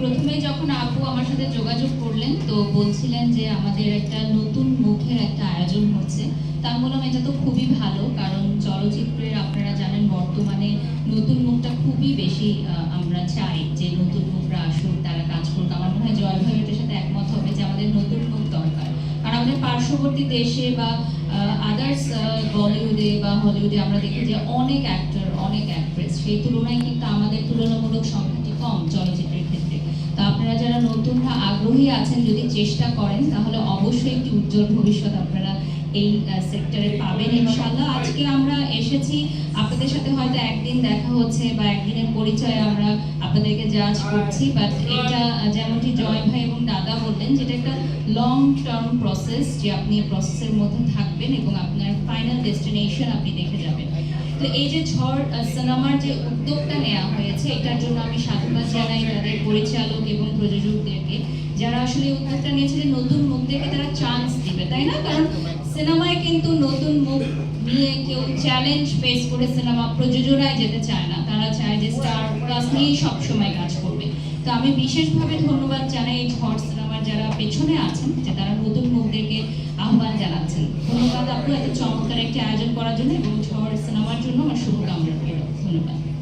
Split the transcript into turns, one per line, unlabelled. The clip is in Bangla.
প্রথমে যখন আপু আমার সাথে যোগাযোগ করলেন, তো বলছিলেন যে আমাদের একটা নতুন মুখের একটা আয়োজন হচ্ছে। তা বললাম এটা তো খুবই ভালো, কারণ চলচ্চিত্রের আপনারা জানেন বর্তমানে নতুন মুখটা খুবই বেশি আমরা চাই যে নতুন মুখরা আসুক, তারা কাজ করুক। আমার মনে হয় জয় ভাই এটার সাথে একমত হবে যে আমাদের নতুন মুখ দরকার। কারণ আমাদের পার্শ্ববর্তী দেশে বা আদার্স বলিউডে বা হলিউডে আমরা দেখি যে অনেক অ্যাক্টর অনেক অ্যাক্ট্রেস সেই তুলনায় কিন্তু আমাদের তুলনামূলক সংখ্যাটি কম চলচ্চিত্রের ক্ষেত্রে। নতুনরা আগ্রহী আছেন যদি চেষ্টা করেন, তাহলে অবশ্যই একটি উজ্জ্বল ভবিষ্যৎ আপনারা এই সেক্টরে পাবেন। ইনশাল্লাহ আজকে আমরা এসেছি। আপনাদের সাথে হয়তো একদিন দেখা হচ্ছে বা একদিনের পরিচয় আমরা আপনাদেরকে জাজ করছি বাট এটা যেমনটি জয় ভাই এবং দাদা বললেন, যেটা একটা লং টার্ম প্রসেস যে আপনি প্রসেসের মধ্যে থাকবেন এবং আপনার ফাইনাল ডেস্টিনেশন আপনি দেখে যাবেন। তো এই যে ঝড় সিনেমার যে উদ্যোগটা নেওয়া হয়েছে, এটার জন্য আমি সাধুবাদ জানাই তাদের পরিচালক এবং প্রযোজকদেরকে, যারা আসলে উদ্যোগটা নিয়েছিলেন নতুন মুখদেরকে তারা চান্স দিবে, তাই না? কারণ সিনেমায় কিন্তু নতুন মুখ নিয়ে কেউ চ্যালেঞ্জ ফেস করে সিনেমা প্রযোজনায় যেতে চায় না। তারা চায় যে স্টার প্লাস নিয়েই সবসময় কাজ করবে। তো আমি বিশেষভাবে ধন্যবাদ জানাই এই ঝড় সিনেমার যারা পেছনে আছেন, যে তারা নতুন মুখদেরকে আহ্বান করছেন ধন্যবাদ, আপনি এত চমৎকার একটি আয়োজন করার জন্য এবং ঝড়, সিনেমার জন্য আমার শুভকামনা। ধন্যবাদ।